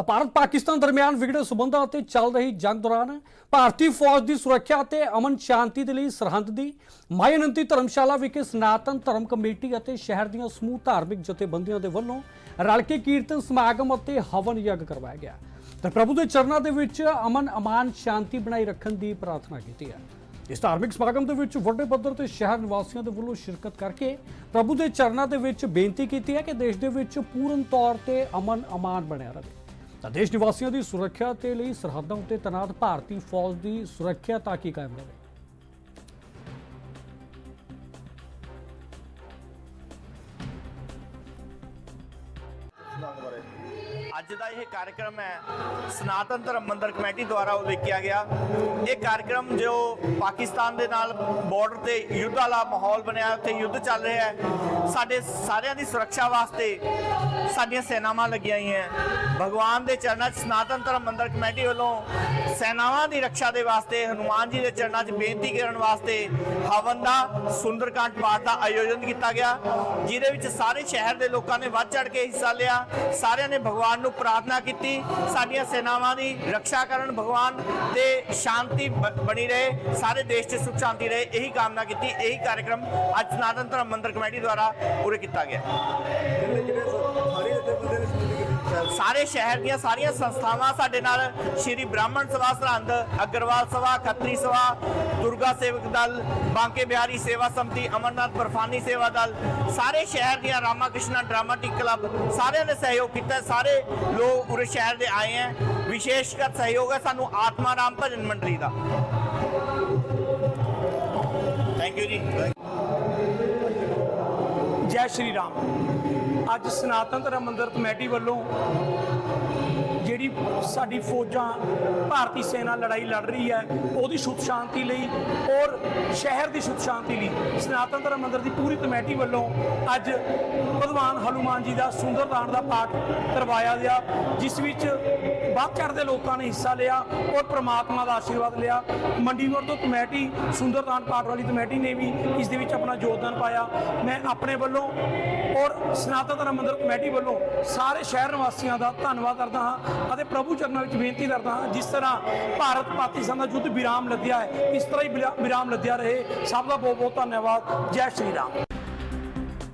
ਤਾਂ ਭਾਰਤ ਪਾਕਿਸਤਾਨ ਦਰਮਿਆਨ ਵਿਗੜੇ ਸਬੰਧਾਂ ਅਤੇ ਚੱਲ ਰਹੀ ਜੰਗ ਦੌਰਾਨ ਭਾਰਤੀ ਫੌਜ ਦੀ ਸੁਰੱਖਿਆ ਅਤੇ ਅਮਨ ਸ਼ਾਂਤੀ ਦੇ ਲਈ ਸਰਹੰਦ ਦੀ ਮਾਇਨੰਤੀ ਧਰਮਸ਼ਾਲਾ ਵਿਖੇ ਸਨਾਤਨ ਧਰਮ ਕਮੇਟੀ ਅਤੇ ਸ਼ਹਿਰ ਦੀਆਂ ਸਮੂਹ ਧਾਰਮਿਕ ਜਥੇਬੰਦੀਆਂ ਦੇ ਵੱਲੋਂ ਰਲ ਕੇ ਕੀਰਤਨ, ਸਮਾਗਮ ਅਤੇ ਹਵਨ ਯੱਗ ਕਰਵਾਇਆ ਗਿਆ। ਤਾਂ ਪ੍ਰਭੂ ਦੇ ਚਰਨਾਂ ਦੇ ਵਿੱਚ ਅਮਨ ਅਮਾਨ ਸ਼ਾਂਤੀ ਬਣਾਈ ਰੱਖਣ ਦੀ ਪ੍ਰਾਰਥਨਾ ਕੀਤੀ ਹੈ। ਇਸ ਧਾਰਮਿਕ ਸਮਾਗਮ ਦੇ ਵਿੱਚ ਵੱਡੇ ਪੱਧਰ ਤੇ ਸ਼ਹਿਰ ਨਿਵਾਸੀਆਂ ਦੇ ਵੱਲੋਂ ਸ਼ਿਰਕਤ ਕਰਕੇ ਪ੍ਰਭੂ ਦੇ ਚਰਨਾਂ ਦੇ ਵਿੱਚ ਬੇਨਤੀ ਕੀਤੀ ਹੈ ਕਿ ਦੇਸ਼ ਦੇ ਵਿੱਚ ਪੂਰਨ ਤੌਰ ਤੇ ਅਮਨ ਅਮਾਨ ਬਣਿਆ ਰਹੇ। ਤਾਂ ਦੇਸ਼ ਨਿਵਾਸੀਆਂ ਦੀ ਸੁਰੱਖਿਆ ਤੇ ਲਈ ਸਰਹੱਦਾਂ ਉੱਤੇ ਤੈਨਾਤ ਭਾਰਤੀ ਫੌਜ ਦੀ ਸੁਰੱਖਿਆ ਤਾਂ ਕਿ ਕਾਇਮ ਰਹੇ। ਅੱਜ ਦਾ ਇਹ ਕਾਰਜਕ੍ਰਮ ਹੈ, ਸਨਾਤਨ ਧਰਮ ਮੰਦਰ ਕਮੇਟੀ ਦੁਆਰਾ ਉਲੀਕਿਆ ਗਿਆ। ਇਹ ਕਾਰਜਕ੍ਰਮ ਜੋ ਪਾਕਿਸਤਾਨ ਦੇ ਨਾਲ ਬਾਰਡਰ ਤੇ ਯੁੱਧ ਵਾਲਾ ਮਾਹੌਲ ਬਣਿਆ, ਉੱਥੇ ਯੁੱਧ ਚੱਲ ਰਿਹਾ ਹੈ। ਸਾਡੇ ਸਾਰਿਆਂ ਦੀ ਸੁਰੱਖਿਆ ਵਾਸਤੇ ਸਾਡੀਆਂ ਸੈਨਾਵਾਂ ਲੱਗੀਆਂ ਹੋਈਆਂ ਭਗਵਾਨ ਦੇ ਚਰਨਾਂ 'ਚ ਸਨਾਤਨ ਧਰਮ ਮੰਦਰ ਕਮੇਟੀ ਵੱਲੋਂ ਸੈਨਾਵਾਂ ਦੀ ਰੱਖਿਆ ਦੇ ਵਾਸਤੇ, ਹਨੂਮਾਨ ਜੀ ਦੇ ਚਰਨਾਂ 'ਚ ਬੇਨਤੀ ਕਰਨ ਵਾਸਤੇ ਹਵਨ ਦਾ ਸੁੰਦਰਕਾਂਡ ਪਾਠ ਦਾ ਆਯੋਜਨ ਕੀਤਾ ਗਿਆ, ਜਿਹਦੇ ਵਿੱਚ ਸਾਰੇ ਸ਼ਹਿਰ ਦੇ ਲੋਕਾਂ ਨੇ ਵੱਧ ਚੜ ਕੇ ਹਿੱਸਾ ਲਿਆ। ਸਾਰਿਆਂ ਨੇ ਭਗਵਾਨ ਨੂੰ ਪ੍ਰਾਰਥਨਾ ਕੀਤੀ, ਸਾਡੀਆਂ ਸੈਨਾਵਾਂ ਦੀ ਰੱਖਿਆ ਕਰਨ, ਭਗਵਾਨ ਤੇ ਸ਼ਾਂਤੀ ਬਣੀ ਰਹੇ, ਸਾਰੇ ਦੇਸ਼ 'ਚ ਸੁਖ ਸ਼ਾਂਤੀ ਰਹੇ, ਇਹੀ ਕਾਮਨਾ ਕੀਤੀ, ਇਹੀ ਕਾਰਜਕ੍ਰਮ ਅੱਜ ਸਨਾਤਨ ਧਰਮ ਮੰਦਰ ਕਮੇਟੀ ਦੁਆਰਾ ਪੂਰੇ ਕੀਤਾ ਗਿਆ। ਸਾਰੇ ਸ਼ਹਿਰ ਦੀਆਂ ਸਾਰੀਆਂ ਸੰਸਥਾਵਾਂ ਸਾਡੇ ਨਾਲ, ਸ਼੍ਰੀ ਬ੍ਰਾਹਮਣ ਸਭਾ, ਸਰਹੰਦ, ਅਗਰਵਾਲ ਸਭਾ, ਖੱਤਰੀ ਸਭਾ, ਦੁਰਗਾ ਸੇਵਕ ਦਲ, ਬਾਂਕੇ ਬਿਹਾਰੀ ਸੇਵਾ ਸਮਤੀ, ਅਮਰਨਾਥ ਬਰਫਾਨੀ ਸੇਵਾ ਦਲ, ਸਾਰੇ ਸ਼ਹਿਰ ਦੀਆਂ ਰਾਮਾ ਕ੍ਰਿਸ਼ਨਾ ਡਰਾਮਾਟਿਕ ਕਲੱਬ, ਸਾਰਿਆਂ ਨੇ ਸਹਿਯੋਗ ਕੀਤਾ। ਸਾਰੇ ਲੋਕ ਪੂਰੇ ਸ਼ਹਿਰ ਦੇ ਆਏ ਹੈ। ਵਿਸ਼ੇਸ਼ ਕਰ ਸਹਿਯੋਗ ਹੈ ਸਾਨੂੰ ਆਤਮਾ ਰਾਮ ਭਜਨ ਮੰਡਲੀ ਦਾ। ਥੈਂਕ ਯੂ ਜੀ। ਸ਼੍ਰੀ ਰਾਮ। ਅੱਜ ਸਨਾਤਨ ਧਰਮ ਮੰਦਰ ਕਮੇਟੀ ਵੱਲੋਂ ਜਿਹੜੀ ਸਾਡੀ ਫੌਜਾਂ ਭਾਰਤੀ ਸੈਨਾ ਲੜਾਈ ਲੜ ਰਹੀ ਹੈ, ਉਹਦੀ ਸੁਖ ਸ਼ਾਂਤੀ ਲਈ ਔਰ ਸ਼ਹਿਰ ਦੀ ਸੁਖ ਸ਼ਾਂਤੀ ਲਈ ਸਨਾਤਨ ਧਰਮ ਮੰਦਰ ਦੀ ਪੂਰੀ ਕਮੇਟੀ ਵੱਲੋਂ ਅੱਜ ਭਗਵਾਨ ਹਨੂਮਾਨ ਜੀ ਦਾ ਸੁੰਦਰਦਾਨ ਦਾ ਪਾਠ ਕਰਵਾਇਆ ਗਿਆ, ਜਿਸ ਵਿੱਚ ਵੱਧ ਚੜ੍ਹਦੇ ਲੋਕਾਂ ਨੇ ਹਿੱਸਾ ਲਿਆ ਔਰ ਪ੍ਰਮਾਤਮਾ ਦਾ ਆਸ਼ੀਰਵਾਦ ਲਿਆ। ਮੰਡੀਵਰ ਤੋਂ ਕਮੇਟੀ ਸੁੰਦਰਦਾਨ ਪਾਠ ਵਾਲੀ ਕਮੇਟੀ ਨੇ ਵੀ ਇਸ ਦੇ ਵਿੱਚ ਆਪਣਾ ਯੋਗਦਾਨ ਪਾਇਆ। ਮੈਂ ਆਪਣੇ ਵੱਲੋਂ ਔਰ ਸਨਾਤਨ ਧਰਮ ਮੰਦਰ ਕਮੇਟੀ ਵੱਲੋਂ ਸਾਰੇ ਸ਼ਹਿਰ ਨਿਵਾਸੀਆਂ ਦਾ ਧੰਨਵਾਦ ਕਰਦਾ ਹਾਂ ਅਤੇ ਪ੍ਰਭੂ ਚਰਨਾਂ ਵਿੱਚ ਬੇਨਤੀ ਕਰਦਾ ਹਾਂ, ਜਿਸ ਤਰ੍ਹਾਂ ਭਾਰਤ ਪਾਕਿਸਤਾਨ ਦਾ ਯੁੱਧ ਵਿਰਾਮ ਲੱਦਿਆ ਹੈ, ਇਸ ਤਰ੍ਹਾਂ ਹੀ ਵਿਰਾ- ਵਿਰਾਮ ਲੱਦਿਆ ਰਹੇ। ਸਭ ਦਾ ਬਹੁਤ ਬਹੁਤ ਧੰਨਵਾਦ। ਜੈ ਸ਼੍ਰੀ ਰਾਮ।